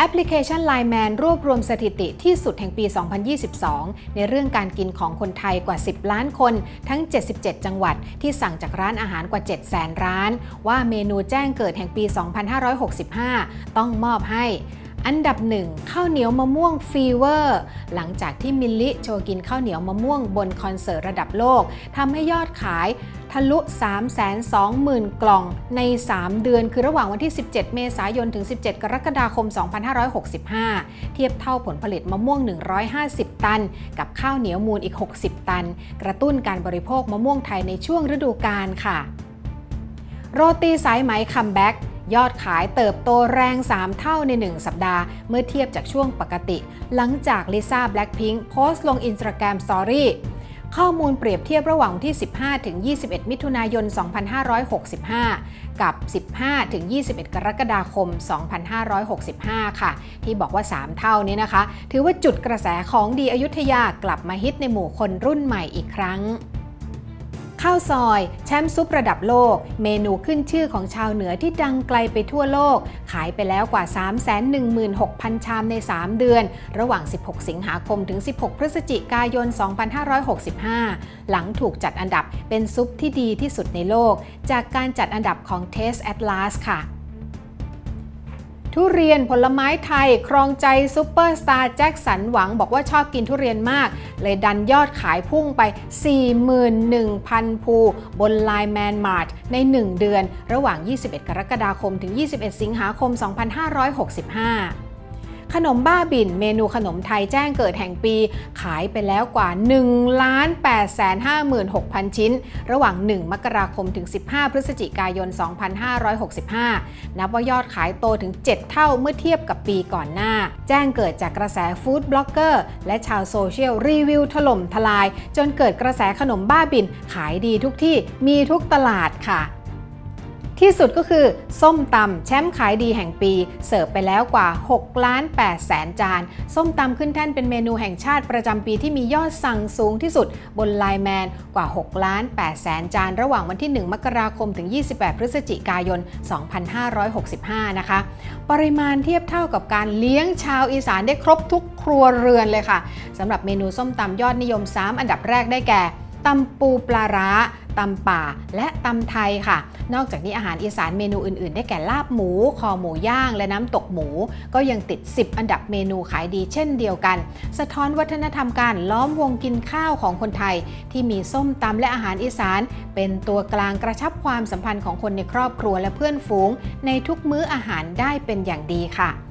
แอปพลิเคชัน Line Man รวบรวมสถิติที่สุดแห่งปี 2022 ในเรื่องการกินของคนไทยกว่า 10 ล้านคน ทั้ง 77 จังหวัด ที่สั่งจากร้านอาหารกว่า7แสนร้าน ว่าเมนูแจ้งเกิดแห่งปี 2565 ต้องมอบให้อันดับหนึ่งข้าวเหนียวมะม่วงฟีเวอร์ หลังจากที่มิลลิโชว์กินข้าวเหนียวมะม่วงบนคอนเสิร์ตระดับโลกทำให้ยอดขาย ทะลุ 320,000 กล่องใน 3 เดือน คือระหว่างวันที่ 17 เมษายน ถึง 17 กรกฎาคม 2565 เทียบเท่าผลผลิตมะม่วง 150 ตัน กับข้าวเหนียวมูลอีก 60 ตัน กระตุ้นการบริโภคมะม่วงไทยในช่วงฤดูกาลค่ะ โรตีสายไหมคัมแบ็กยอดขายเติบโตแรง 3 เท่าใน 1 สัปดาห์ เมื่อเทียบจากช่วงปกติ หลังจากลิซ่าแบล็ k พิง k โพสต์ลงอินสตาแกรมสตอรี่ ข้อมูลเปรียบเทียบระหว่างที่ 15 ถึง 21 มิถุนายน 2565 กับ 15 ถึง 21 กรกฎาคม 2565 ค่ะ ที่บอกว่า 3 เท่านี้นะคะ ถือว่าจุดกระแสของดีอยุธยากลับมาฮิตในหมู่คนรุ่นใหม่อีกครั้ง ข้าวซอย แชมป์ซุประดับโลก เมนูขึ้นชื่อของชาวเหนือที่ดังไกลไปทั่วโลก ขายไปแล้วกว่า 316,000 ชามใน 3 เดือน ระหว่าง 16 สิงหาคมถึง 16 พฤศจิกายน 2565 หลังถูกจัดอันดับเป็นซุปที่ดีที่สุดในโลก จากการจัดอันดับของ Taste Atlas ค่ะ ทุเรียนผลไม้ไทย ครองใจซูเปอร์สตาร์แจ็คสันหวัง บอกว่าชอบกินทุเรียนมาก เลยดันยอดขายพุ่งไป 41,000 ภู บนไลน์แมนมาร์ทใน 1 เดือน ระหว่าง 21 กรกฎาคมถึง 21 สิงหาคม 2565 ขนมบ้าบินเมนูขนมไทยแจ้งเกิดแห่งปี ขายไปแล้วกว่า 1 8 5 6 0 0 ชิ้น ระหว่าง 1 มกราคมถึง 15 พฤศจิกายน 2565 นับว่ายอดขายโตถึง 7 เท่าเมื่อเทียบกับปีก่อนหน้า แจ้งเกิดจากกระแสฟู้ดบล็อกเกอร์และชาวโซเชียลรีวิวถล่มทลาย จนเกิดกระแสขนมบ้าบินขายดีทุกที่มีทุกตลาดค่ะ ที่สุดก็คือ ส้มตำแชมป์ขายดีแห่งปี เสิร์ฟไปแล้วกว่า6ล้าน8แสนจาน ส้มตำขึ้นแท่นเป็นเมนูแห่งชาติประจำปีที่มียอดสั่งสูงที่สุดบนไลน์แมนกว่า6ล้าน8แสนจานระหว่างวันที่ 1 มกราคมถึง 28 พฤศจิกายน 2565 นะคะ ปริมาณเทียบเท่ากับการเลี้ยงชาวอีสานได้ครบทุกครัวเรือนเลยค่ะสำหรับเมนูส้มตำยอดนิยม 3 อันดับแรกได้แก่ตำปูปลาร้า ตำป่าและตำไทยค่ะ นอกจากนี้อาหารอีสานเมนูอื่นๆ ได้แก่ลาบหมู คอหมูย่าง และน้ำตกหมู ก็ยังติด 10 อันดับเมนูขายดีเช่นเดียวกัน สะท้อนวัฒนธรรมการล้อมวงกินข้าวของคนไทย ที่มีส้มตำและอาหารอีสาน เป็นตัวกลางกระชับความสัมพันธ์ของคนในครอบครัวและเพื่อนฝูง ในทุกมื้ออาหารได้เป็นอย่างดีค่ะ